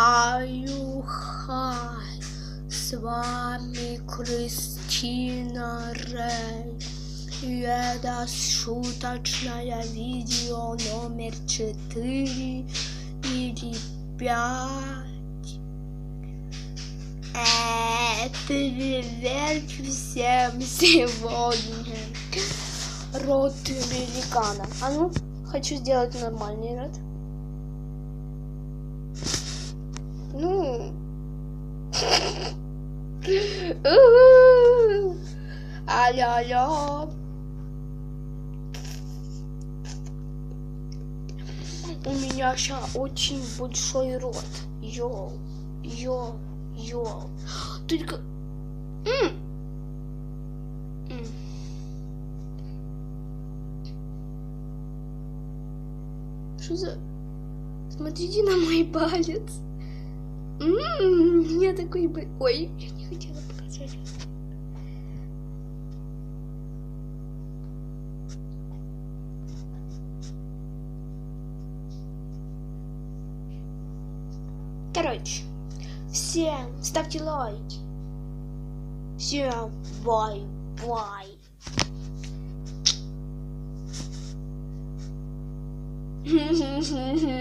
Хаю хай, с вами Кристина Рей. И это шуточное видео номер четыре или пять. Э, Привет всем сегодня. Рот великана. А ну, хочу сделать нормальный рот. У-у-у. Алло-алло. У меня сейчас очень большой рот. Йоу, йоу, йоу. Только... М. М. Что за... Смотрите на мой палец. М, У меня такой... бы- Ой, я не хотела показать. Короче, всем ставьте лайки. Всем бай-бай.